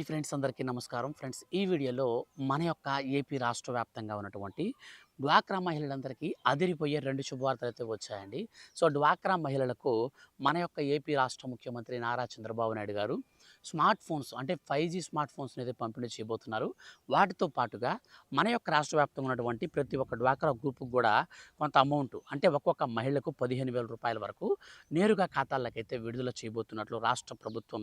ఈ ఫ్రెండ్స్ అందరికీ నమస్కారం. ఫ్రెండ్స్ ఈ వీడియోలో మన యొక్క ఏపీ రాష్ట్ర వ్యాప్తంగా ఉన్నటువంటి డ్వాక్రా మహిళలందరికీ అదిరిపోయే రెండు శుభవార్తలు అయితే వచ్చాయండి. సో డ్వాక్రా మహిళలకు మన యొక్క ఏపీ రాష్ట్ర ముఖ్యమంత్రి నారా చంద్రబాబు నాయుడు గారు స్మార్ట్ ఫోన్స్ అంటే ఫైవ్ జీ స్మార్ట్ ఫోన్స్ని అయితే పంపిణీ చేయబోతున్నారు. వాటితో పాటుగా మన యొక్క రాష్ట్ర వ్యాప్తంగా ఉన్నటువంటి ప్రతి ఒక్క డ్వాక్రా గ్రూప్కి కూడా కొంత అమౌంట్ అంటే ఒక్కొక్క మహిళకు పదిహేను వేల రూపాయల వరకు నేరుగా ఖాతాలకైతే విడుదల చేయబోతున్నట్లు రాష్ట్ర ప్రభుత్వం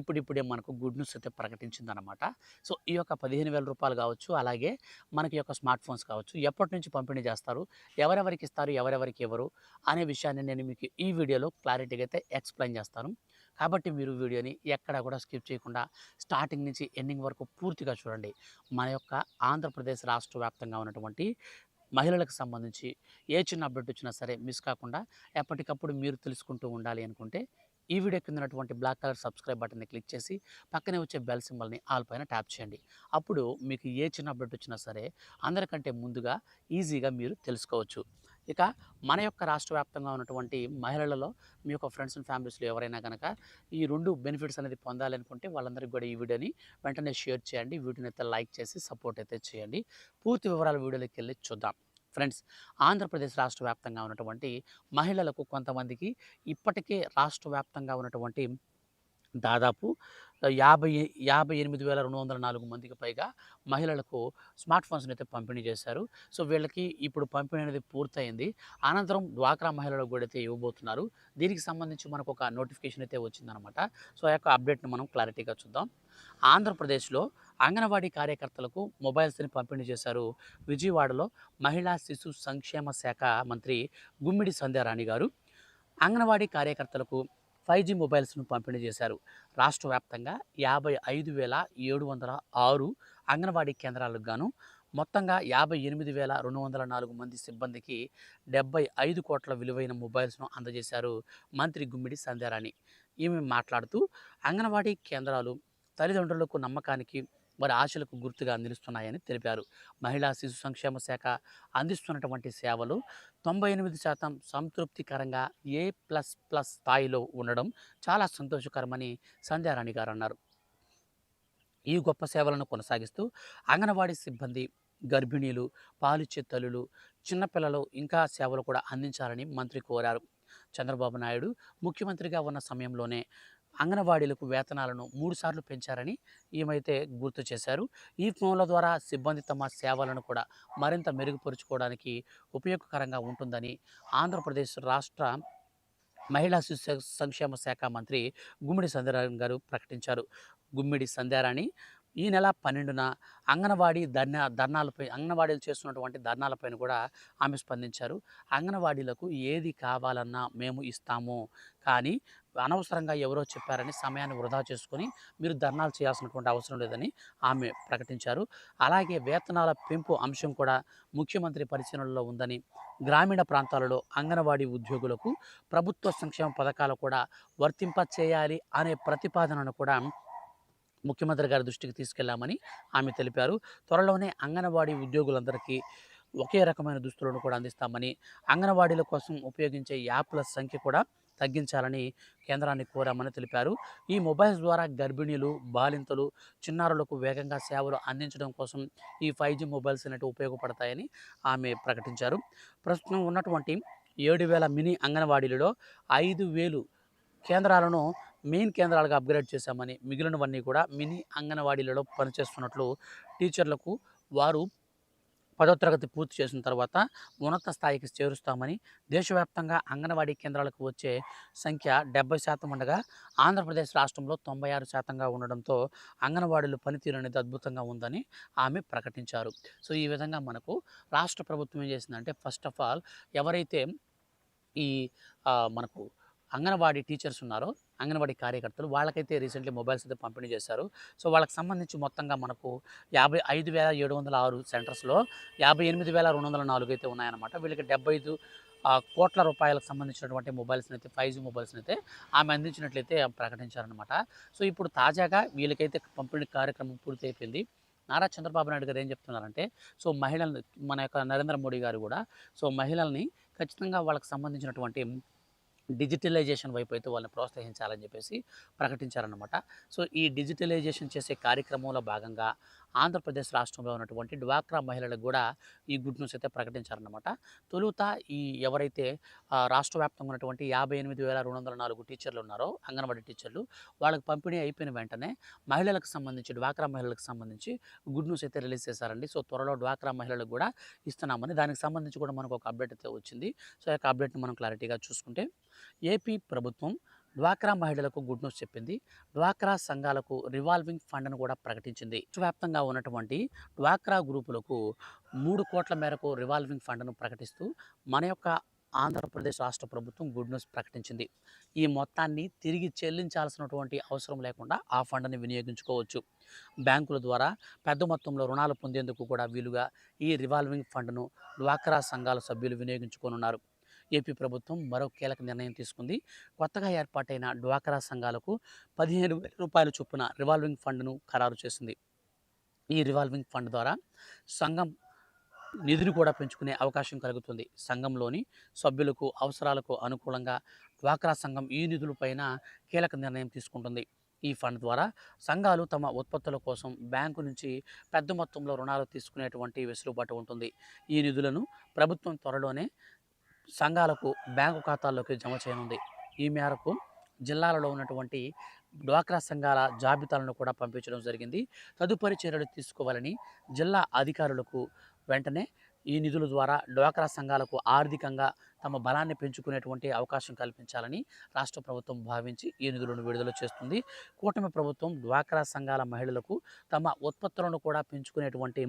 ఇప్పుడిప్పుడే మనకు గుడ్ న్యూస్ అయితే ప్రకటించిందనమాట సో ఈ యొక్క పదిహేను వేల రూపాయలు కావచ్చు అలాగే మనకి యొక్క స్మార్ట్ ఫోన్స్ కావచ్చు ఎప్పటి నుంచి పంపిణీ చేస్తారు ఎవరెవరికి ఇస్తారు ఎవరెవరికి ఎవరు అనే విషయాన్ని నేను మీకు ఈ వీడియోలో క్లారిటీగా అయితే ఎక్స్ప్లెయిన్ చేస్తాను. కాబట్టి మీరు వీడియోని ఎక్కడ కూడా స్కిప్ చేయకుండా స్టార్టింగ్ నుంచి ఎండింగ్ వరకు పూర్తిగా చూడండి. మన యొక్క ఆంధ్రప్రదేశ్ రాష్ట్ర వ్యాప్తంగా ఉన్నటువంటి మహిళలకు సంబంధించి ఏ చిన్న అప్డేట్ వచ్చినా సరే మిస్ కాకుండా ఎప్పటికప్పుడు మీరు తెలుసుకుంటూ ఉండాలి అనుకుంటే ఈ వీడియో కింద ఉన్నటువంటి బ్లాక్ కలర్ సబ్స్క్రైబ్ బటన్ని క్లిక్ చేసి పక్కనే వచ్చే బెల్ సింబల్ని ఆల్ పైన ట్యాప్ చేయండి. అప్పుడు మీకు ఏ చిన్న అప్డేట్ వచ్చినా సరే అందరికంటే ముందుగా ఈజీగా మీరు తెలుసుకోవచ్చు. ఇక మన యొక్క రాష్ట్ర వ్యాప్తంగా ఉన్నటువంటి మహిళలలో మీ యొక్క ఫ్రెండ్స్ అండ్ ఫ్యామిలీస్లో ఎవరైనా కనుక ఈ రెండు బెనిఫిట్స్ అనేది పొందాలనుకుంటే వాళ్ళందరికీ కూడా ఈ వీడియోని వెంటనే షేర్ చేయండి. వీడియోని అయితే లైక్ చేసి సపోర్ట్ అయితే చేయండి. పూర్తి వివరాల వీడియోలోకి వెళ్ళి చూద్దాం. ఫ్రెండ్స్ ఆంధ్రప్రదేశ్ రాష్ట్ర వ్యాప్తంగా ఉన్నటువంటి మహిళలకు కొంతమందికి ఇప్పటికే రాష్ట్ర వ్యాప్తంగా ఉన్నటువంటి దాదాపు యాభై యాభై ఎనిమిది వేల రెండు వందల నాలుగు మందికి పైగా మహిళలకు స్మార్ట్ ఫోన్స్ని అయితే పంపిణీ చేశారు. సో వీళ్ళకి ఇప్పుడు పంపిణీ అనేది పూర్తయింది. అనంతరం డ్వాక్రా మహిళలకు కూడా అయితే ఇవ్వబోతున్నారు. దీనికి సంబంధించి మనకు ఒక నోటిఫికేషన్ అయితే వచ్చిందనమాట. సో ఆ యొక్క అప్డేట్ని మనం క్లారిటీగా చూద్దాం. ఆంధ్రప్రదేశ్లో అంగన్వాడీ కార్యకర్తలకు మొబైల్స్ని పంపిణీ చేశారు విజయవాడలో మహిళా శిశు సంక్షేమ శాఖ మంత్రి గుమ్మిడి సంధ్యారాణి గారు. అంగన్వాడీ కార్యకర్తలకు ఫైవ్ జీ మొబైల్స్ను పంపిణీ చేశారు. రాష్ట్ర వ్యాప్తంగా యాభై ఐదు వేల ఏడు వందల ఆరు అంగన్వాడీ కేంద్రాలకు గాను మొత్తంగా యాభై ఎనిమిది వేల రెండు వందల నాలుగు మంది సిబ్బందికి డెబ్బై ఐదు కోట్ల విలువైన మొబైల్స్ను అందజేశారు మంత్రి గుమ్మిడి సంధ్యారాణి. ఈమె మాట్లాడుతూ అంగన్వాడీ కేంద్రాలు తల్లిదండ్రులకు నమ్మకానికి వారి ఆశలకు గుర్తుగా నిలుస్తున్నాయని తెలిపారు. మహిళా శిశు సంక్షేమ శాఖ అందిస్తున్నటువంటి సేవలు తొంభై ఎనిమిది శాతం సంతృప్తికరంగా ఏ ప్లస్ ప్లస్ స్థాయిలో ఉండడం చాలా సంతోషకరమని సంధ్యారాణి గారు అన్నారు. ఈ గొప్ప సేవలను కొనసాగిస్తూ అంగన్వాడీ సిబ్బంది గర్భిణీలు పాలిచ్చే తల్లులు చిన్నపిల్లలు ఇంకా సేవలు కూడా అందించాలని మంత్రి కోరారు. చంద్రబాబు నాయుడు ముఖ్యమంత్రిగా ఉన్న సమయంలోనే అంగన్వాడీలకు వేతనాలను మూడుసార్లు పెంచారని ఈమైతే గుర్తు చేశారు. ఈ ఫోన్ల ద్వారా సిబ్బంది తమ సేవలను కూడా మరింత మెరుగుపరుచుకోవడానికి ఉపయోగకరంగా ఉంటుందని ఆంధ్రప్రదేశ్ రాష్ట్ర మహిళా శిశు సంక్షేమ శాఖ మంత్రి గుమ్మిడి సంధ్యారాణి గారు ప్రకటించారు. గుమ్మిడి సంధ్యారాణి ఈ నెల పన్నెండున అంగన్వాడీ ధర్నా ధర్నాలపై అంగన్వాడీలు చేస్తున్నటువంటి ధర్నాలపైన కూడా ఆమె స్పందించారు. అంగన్వాడీలకు ఏది కావాలన్నా మేము ఇస్తాము. కానీ అనవసరంగా ఎవరో చెప్పారని సమయాన్ని వృధా చేసుకొని మీరు ధర్నాలు చేయాల్సినటువంటి అవసరం లేదని ఆమె ప్రకటించారు. అలాగే వేతనాల పెంపు అంశం కూడా ముఖ్యమంత్రి పరిశీలనలో ఉందని గ్రామీణ ప్రాంతాలలో అంగన్వాడీ ఉద్యోగులకు ప్రభుత్వ సంక్షేమ పథకాలు కూడా వర్తింప చేయాలి అనే ప్రతిపాదనను కూడా ముఖ్యమంత్రి గారి దృష్టికి తీసుకెళ్ళామని ఆమె తెలిపారు. త్వరలోనే అంగన్వాడీ ఉద్యోగులందరికీ ఒకే రకమైన దుస్తులను కూడా అందిస్తామని అంగన్వాడీల కోసం ఉపయోగించే యాప్ల సంఖ్య కూడా తగ్గించాలని కేంద్రాన్ని కోరామని తెలిపారు. ఈ మొబైల్స్ ద్వారా గర్భిణీలు బాలింతలు చిన్నారులకు వేగంగా సేవలు అందించడం కోసం ఈ ఫైవ్ జీ మొబైల్స్ అనేవి ఉపయోగపడతాయని ఆమె ప్రకటించారు. ప్రస్తుతం ఉన్నటువంటి ఏడు వేల మినీ అంగన్వాడీలలో ఐదు వేలు కేంద్రాలను మెయిన్ కేంద్రాలుగా అప్గ్రేడ్ చేశామని మిగిలినవన్నీ కూడా మినీ అంగన్వాడీలలో పనిచేస్తున్నట్లు టీచర్లకు వారు పదో తరగతి పూర్తి చేసిన తర్వాత ఉన్నత స్థాయికి చేరుస్తామని దేశవ్యాప్తంగా అంగన్వాడీ కేంద్రాలకు వచ్చే సంఖ్య డెబ్బై శాతం ఉండగా ఆంధ్రప్రదేశ్ రాష్ట్రంలో తొంభై ఆరు శాతంగా ఉండడంతో అంగన్వాడీలు పనితీరు అనేది అద్భుతంగా ఉందని ఆమె ప్రకటించారు. సో ఈ విధంగా మనకు రాష్ట్ర ప్రభుత్వం ఏం చేసిందంటే ఫస్ట్ ఆఫ్ ఆల్ ఎవరైతే ఈ మనకు అంగన్వాడీ టీచర్స్ ఉన్నారో అంగన్వాడీ కార్యకర్తలు వాళ్ళకైతే రీసెంట్లీ మొబైల్స్ అయితే పంపిణీ చేశారు. సో వాళ్ళకి సంబంధించి మొత్తంగా మనకు యాభై ఐదు వేల ఏడు వందల ఆరు సెంటర్స్లో యాభై ఎనిమిది వేల రెండు వందల నాలుగు అయితే ఉన్నాయన్నమాట. వీళ్ళకి డెబ్బై ఐదు కోట్ల రూపాయలకు సంబంధించినటువంటి మొబైల్స్ని అయితే ఫైవ్ జీ మొబైల్స్ని అయితే ఆమె అందించినట్లయితే ప్రకటించారనమాట సో ఇప్పుడు తాజాగా వీళ్ళకైతే పంపిణీ కార్యక్రమం పూర్తి అయిపోయింది నారా చంద్రబాబు నాయుడు గారు ఏం చెప్తున్నారంటే సో మహిళల్ని మన యొక్క నరేంద్ర మోడీ గారు కూడా సో మహిళల్ని ఖచ్చితంగా వాళ్ళకి సంబంధించినటువంటి డిజిటలైజేషన్ వైపు అయితే వాళ్ళని ప్రోత్సహించాలని చెప్పేసి ప్రకటించారనమాట సో ఈ డిజిటలైజేషన్ చేసే కార్యక్రమంలో భాగంగా ఆంధ్రప్రదేశ్ రాష్ట్రంలో ఉన్నటువంటి డ్వాక్రా మహిళలకు కూడా ఈ గుడ్ న్యూస్ అయితే ప్రకటించారన్నమాట. తొలుత ఈ ఎవరైతే రాష్ట్ర వ్యాప్తంగా ఉన్నటువంటి యాభై ఎనిమిది వేల రెండు వందల నాలుగు టీచర్లు ఉన్నారో అంగన్వాడీ టీచర్లు వాళ్ళకి పంపిణీ అయిపోయిన వెంటనే మహిళలకు సంబంధించి డ్వాక్రా మహిళలకు సంబంధించి గుడ్ న్యూస్ అయితే రిలీజ్ చేశారండి. సో త్వరలో డ్వాక్రా మహిళలకు కూడా ఇస్తున్నామని దానికి సంబంధించి కూడా మనకు ఒక అప్డేట్ అయితే వచ్చింది. సో యొక్క అప్డేట్ని మనం క్లారిటీగా చూసుకుంటే ఏపీ ప్రభుత్వం డ్వాక్రా మహిళలకు గుడ్ న్యూస్ చెప్పింది. డ్వాక్రా సంఘాలకు రివాల్వింగ్ ఫండ్ను కూడా ప్రకటించింది. వ్యాప్తంగా ఉన్నటువంటి డ్వాక్రా గ్రూపులకు మూడు కోట్ల మేరకు రివాల్వింగ్ ఫండ్ను ప్రకటిస్తూ మన యొక్క ఆంధ్రప్రదేశ్ రాష్ట్ర ప్రభుత్వం గుడ్ న్యూస్ ప్రకటించింది. ఈ మొత్తాన్ని తిరిగి చెల్లించాల్సినటువంటి అవసరం లేకుండా ఆ ఫండ్ని వినియోగించుకోవచ్చు. బ్యాంకుల ద్వారా పెద్ద మొత్తంలో రుణాలు పొందేందుకు కూడా వీలుగా ఈ రివాల్వింగ్ ఫండ్ను డ్వాక్రా సంఘాల సభ్యులు వినియోగించుకోనున్నారు. ఏపీ ప్రభుత్వం మరో కీలక నిర్ణయం తీసుకుంది. కొత్తగా ఏర్పాటైన డ్వాక్రా సంఘాలకు పదిహేను వేల రూపాయల చొప్పున రివాల్వింగ్ ఫండ్ను ఖరారు చేసింది. ఈ రివాల్వింగ్ ఫండ్ ద్వారా సంఘం నిధిని కూడా పెంచుకునే అవకాశం కలుగుతుంది. సంఘంలోని సభ్యులకు అవసరాలకు అనుకూలంగా డ్వాక్రా సంఘం ఈ నిధులపైన కీలక నిర్ణయం తీసుకుంటుంది. ఈ ఫండ్ ద్వారా సంఘాలు తమ ఉత్పత్తుల కోసం బ్యాంకు నుంచి పెద్ద మొత్తంలో రుణాలు తీసుకునేటువంటి వెసులుబాటు ఉంటుంది. ఈ నిధులను ప్రభుత్వం త్వరలోనే సంఘాలకు బ్యాంకు ఖాతాల్లోకి జమ చేయనుంది. ఈ మేరకు జిల్లాలలో ఉన్నటువంటి డ్వాక్రా సంఘాల జాబితాలను కూడా పంపించడం జరిగింది. తదుపరి చర్యలు తీసుకోవాలని జిల్లా అధికారులకు వెంటనే ఈ నిధుల ద్వారా డ్వాక్రా సంఘాలకు ఆర్థికంగా తమ బలాన్ని పెంచుకునేటువంటి అవకాశం కల్పించాలని రాష్ట్ర ప్రభుత్వం భావించి ఈ నిధులను విడుదల చేస్తుంది. కూటమి ప్రభుత్వం డ్వాక్రా సంఘాల మహిళలకు తమ ఉత్పత్తులను కూడా పెంచుకునేటువంటి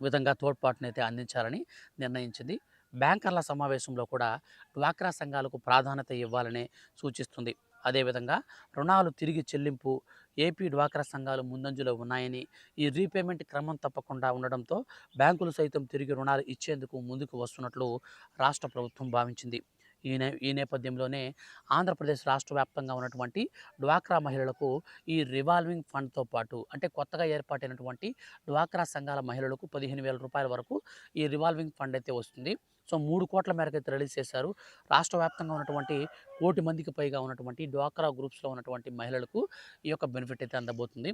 విధంగా తోడ్పాటునైతే అందించాలని నిర్ణయించింది. బ్యాంకర్ల సమావేశంలో కూడా డ్వాక్రా సంఘాలకు ప్రాధాన్యత ఇవ్వాలని సూచిస్తుంది. అదేవిధంగా రుణాలు తిరిగి చెల్లింపు ఏపీ డ్వాక్రా సంఘాలు ముందంజలో ఉన్నాయని ఈ రీపేమెంట్ క్రమం తప్పకుండా ఉండడంతో బ్యాంకులు సైతం తిరిగి రుణాలు ఇచ్చేందుకు ముందుకు వస్తున్నట్లు రాష్ట్ర ప్రభుత్వం భావించింది. ఈ నే ఈ నేపథ్యంలోనే ఆంధ్రప్రదేశ్ రాష్ట్ర వ్యాప్తంగా ఉన్నటువంటి డ్వాక్రా మహిళలకు ఈ రివాల్వింగ్ ఫండ్తో పాటు అంటే కొత్తగా ఏర్పాటైనటువంటి డ్వాక్రా సంఘాల మహిళలకు పదిహేను వేల రూపాయల వరకు ఈ రివాల్వింగ్ ఫండ్ అయితే వస్తుంది. సో మూడు కోట్ల మేరకు అయితే రిలీజ్ చేశారు. రాష్ట్ర వ్యాప్తంగా ఉన్నటువంటి కోటి మందికి పైగా ఉన్నటువంటి డ్వాక్రా గ్రూప్స్లో ఉన్నటువంటి మహిళలకు ఈ యొక్క బెనిఫిట్ అయితే అందబోతుంది.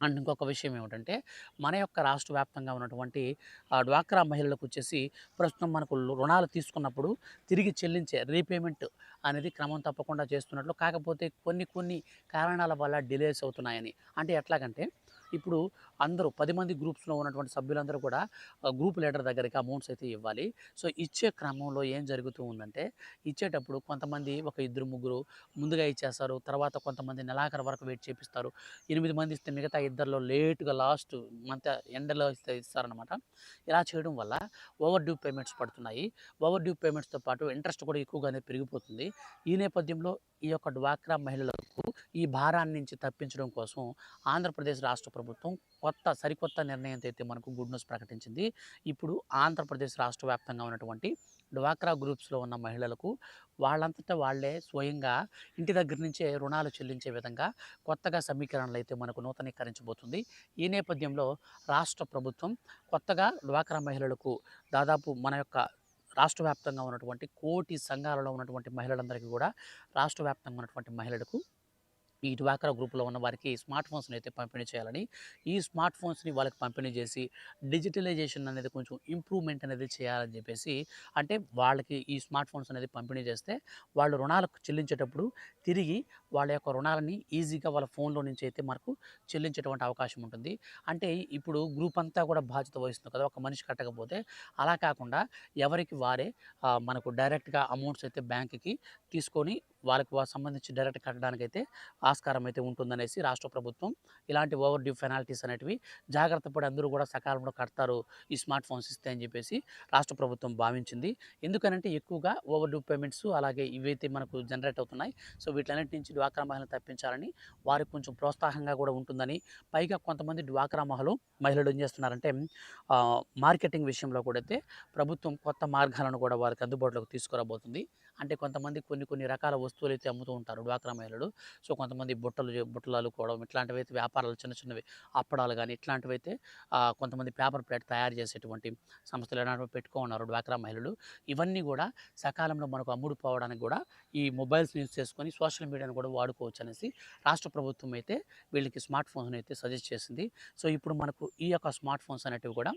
అండ్ ఇంకొక విషయం ఏమిటంటే మన యొక్క రాష్ట్ర వ్యాప్తంగా ఉన్నటువంటి ఆ, డ్వాక్రా మహిళలకు వచ్చేసి ప్రస్తుతం మనకు రుణాలు తీసుకున్నప్పుడు తిరిగి చెల్లించే రీపేమెంట్ అనేది క్రమం తప్పకుండా చేస్తున్నట్లు కాకపోతే కొన్ని కొన్ని కారణాల వల్ల డిలేస్ అవుతున్నాయని. అంటే ఎట్లాగంటే ఇప్పుడు అందరూ పది మంది గ్రూప్స్లో ఉన్నటువంటి సభ్యులందరూ కూడా గ్రూప్ లీడర్ దగ్గరికి అమౌంట్స్ అయితే ఇవ్వాలి. సో ఇచ్చే క్రమంలో ఏం జరుగుతూ ఉందంటే ఇచ్చేటప్పుడు కొంతమంది ఒక ఇద్దరు ముగ్గురు ముందుగా ఇచ్చేస్తారు తర్వాత కొంతమంది నెలాఖరు వరకు వెయిట్ చేపిస్తారు. ఎనిమిది మంది ఇస్తే మిగతా ఇద్దరిలో లేట్గా లాస్ట్ మంత్ ఎండలో ఇస్తే ఇస్తారనమాట ఇలా చేయడం వల్ల ఓవర్ డ్యూ పేమెంట్స్ పడుతున్నాయి. ఓవర్ డ్యూ పేమెంట్స్తో పాటు ఇంట్రెస్ట్ కూడా ఎక్కువగానే పెరిగిపోతుంది. ఈ నేపథ్యంలో ఈ యొక్క డ్వాక్రా మహిళలకు ఈ భారాన్ని నుంచి తప్పించడం కోసం ఆంధ్రప్రదేశ్ రాష్ట్ర ప్రభుత్వం కొత్త సరికొత్త నిర్ణయంతో అయితే మనకు గుడ్ న్యూస్ ప్రకటించింది. ఇప్పుడు ఆంధ్రప్రదేశ్ రాష్ట్ర వ్యాప్తంగా ఉన్నటువంటి డ్వాక్రా గ్రూప్స్లో ఉన్న మహిళలకు వాళ్ళంతటా వాళ్ళే స్వయంగా ఇంటి దగ్గర నుంచే రుణాలు చెల్లించే విధంగా కొత్తగా సమీకరణలు అయితే మనకు నూతనీకరించబోతుంది. ఈ నేపథ్యంలో రాష్ట్ర ప్రభుత్వం కొత్తగా డ్వాక్రా మహిళలకు దాదాపు మన యొక్క రాష్ట్ర వ్యాప్తంగా ఉన్నటువంటి కోటి సంఘాలలో ఉన్నటువంటి మహిళలందరికీ కూడా రాష్ట్ర వ్యాప్తంగా ఉన్నటువంటి మహిళలకు ఈ డ్వాక్రా గ్రూప్లో ఉన్న వారికి స్మార్ట్ ఫోన్స్ని అయితే పంపిణీ చేయాలని ఈ స్మార్ట్ ఫోన్స్ని వాళ్ళకి పంపిణీ చేసి డిజిటలైజేషన్ అనేది కొంచెం ఇంప్రూవ్మెంట్ అనేది చేయాలని చెప్పేసి అంటే వాళ్ళకి ఈ స్మార్ట్ ఫోన్స్ అనేది పంపిణీ చేస్తే వాళ్ళు రుణాలకు చెల్లించేటప్పుడు తిరిగి వాళ్ళ యొక్క రుణాలని ఈజీగా వాళ్ళ ఫోన్లో నుంచి అయితే మనకు చెల్లించేటువంటి అవకాశం ఉంటుంది. అంటే ఇప్పుడు గ్రూప్ అంతా కూడా బాధ్యత వహిస్తుంది కదా ఒక మనిషి కట్టకపోతే. అలా కాకుండా ఎవరికి వారే మనకు డైరెక్ట్గా అమౌంట్స్ అయితే బ్యాంక్కి తీసుకొని వాళ్ళకి సంబంధించి డైరెక్ట్ కట్టడానికి అయితే ఆస్కారం అయితే ఉంటుందనేసి రాష్ట్ర ప్రభుత్వం ఇలాంటి ఓవర్ డ్యూ పెనాల్టీస్ అనేటివి జాగ్రత్త పడి అందరూ కూడా సకాలంలో కడతారు ఈ స్మార్ట్ ఫోన్స్ ఇస్తే అని చెప్పేసి రాష్ట్ర ప్రభుత్వం భావించింది. ఎందుకనంటే ఎక్కువగా ఓవర్ డ్యూ పేమెంట్స్ అలాగే ఇవైతే మనకు జనరేట్ అవుతున్నాయి. సో వీటన్నిటి నుంచి డ్వాక్రా మహిళను తప్పించాలని వారికి కొంచెం ప్రోత్సాహంగా కూడా ఉంటుందని పైగా కొంతమంది డ్వాక్రా మహిళలు మహిళలు ఏం చేస్తున్నారంటే మార్కెటింగ్ విషయంలో కూడా అయితే ప్రభుత్వం కొత్త మార్గాలను కూడా వారికి అందుబాటులోకి తీసుకురాబోతుంది. అంటే కొంతమంది కొన్ని కొన్ని రకాల వస్తువులు అయితే అమ్ముతూ ఉంటారు డ్వాక్రా మహిళలు. సో కొంతమంది బుట్టలు బుట్టలాలు బుట్టలు ఇట్లాంటివి అయితే వ్యాపారాలు చిన్న చిన్నవి అప్పడాలు కానీ ఇట్లాంటివి అయితే కొంతమంది పేపర్ ప్లేట్ తయారు చేసేటువంటి సంస్థలు ఎలాంటివి పెట్టుకో ఉన్నారు డ్వాక్రా మహిళలు. ఇవన్నీ కూడా సకాలంలో మనకు అమ్ముడు పోవడానికి కూడా ఈ మొబైల్స్ యూజ్ చేసుకొని సోషల్ మీడియాను కూడా వాడుకోవచ్చు అనేసి రాష్ట్ర ప్రభుత్వం అయితే వీళ్ళకి స్మార్ట్ ఫోన్స్ అయితే సజెస్ట్ చేసింది. సో ఇప్పుడు మనకు ఈ యొక్క స్మార్ట్ ఫోన్స్ అనేటివి కూడా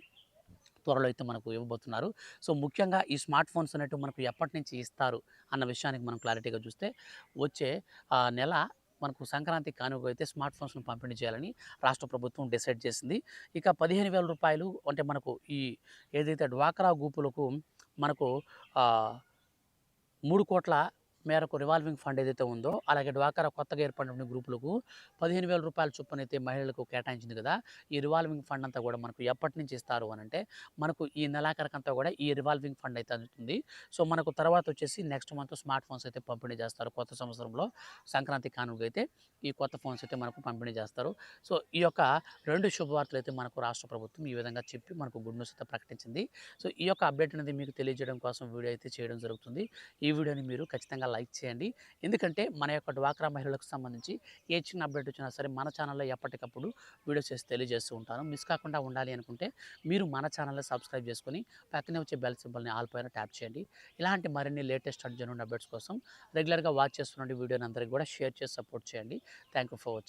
త్వరలో అయితే మనకు ఇవ్వబోతున్నారు. సో ముఖ్యంగా ఈ స్మార్ట్ ఫోన్స్ అనేటివి మనకు ఎప్పటి నుంచి ఇస్తారు అన్న విషయానికి మనం క్లారిటీగా చూస్తే వచ్చే నెల మనకు సంక్రాంతి కానుక అయితే స్మార్ట్ ఫోన్స్ను పంపిణీ చేయాలని రాష్ట్ర ప్రభుత్వం డిసైడ్ చేసింది. ఇక పదిహేను వేల రూపాయలు అంటే మనకు ఈ ఏదైతే డ్వాక్రా గ్రూపులకు మనకు మూడు కోట్ల మేరకు రివాల్వింగ్ ఫండ్ ఏదైతే ఉందో అలాగే డ్వాకరా కొత్తగా ఏర్పడిన గ్రూపులకు పదిహేను వేల రూపాయల చొప్పున అయితే మహిళలకు కేటాయించింది కదా ఈ రివాల్వింగ్ ఫండ్ అంతా కూడా మనకు ఎప్పటి నుంచి ఇస్తారు అని అంటే మనకు ఈ నెలాఖరికంతా కూడా ఈ రివాల్వింగ్ ఫండ్ అయితే అందుతుంది. సో మనకు తర్వాత వచ్చేసి నెక్స్ట్ మంత్ స్మార్ట్ ఫోన్స్ అయితే పంపిణీ చేస్తారు. కొత్త సంవత్సరంలో సంక్రాంతి కానుక అయితే ఈ కొత్త ఫోన్స్ అయితే మనకు పంపిణీ చేస్తారు. సో ఈ యొక్క రెండు శుభవార్తలు అయితే మనకు రాష్ట్ర ప్రభుత్వం ఈ విధంగా చెప్పి మనకు గుడ్ న్యూస్ అయితే ప్రకటించింది. సో ఈ యొక్క అప్డేట్ అనేది మీకు తెలియజేయడం కోసం వీడియో అయితే చేయడం జరుగుతుంది. ఈ వీడియోని మీరు ఖచ్చితంగా లైక్ చేయండి. ఎందుకంటే మన యొక్క డ్వాక్రా మహిళలకు సంబంధించి ఏ చిన్న అప్డేట్ వచ్చినా సరే మన ఛానల్లో ఎప్పటికప్పుడు వీడియోస్ చేసి తెలియజేస్తూ ఉంటాను. మిస్ కాకుండా ఉండాలి అనుకుంటే మీరు మన ఛానల్లో సబ్స్క్రైబ్ చేసుకొని పక్కనే వచ్చే బెల్ సింబల్ని ఆల్ పైన ట్యాప్ చేయండి. ఇలాంటి మరిన్ని లేటెస్ట్ అర్జెంట్ అప్డేట్స్ కోసం రెగ్యులర్గా వాచ్ చేస్తున్న వీడియోని అందరికీ కూడా షేర్ చేసి సపోర్ట్ చేయండి. Thank you for watching.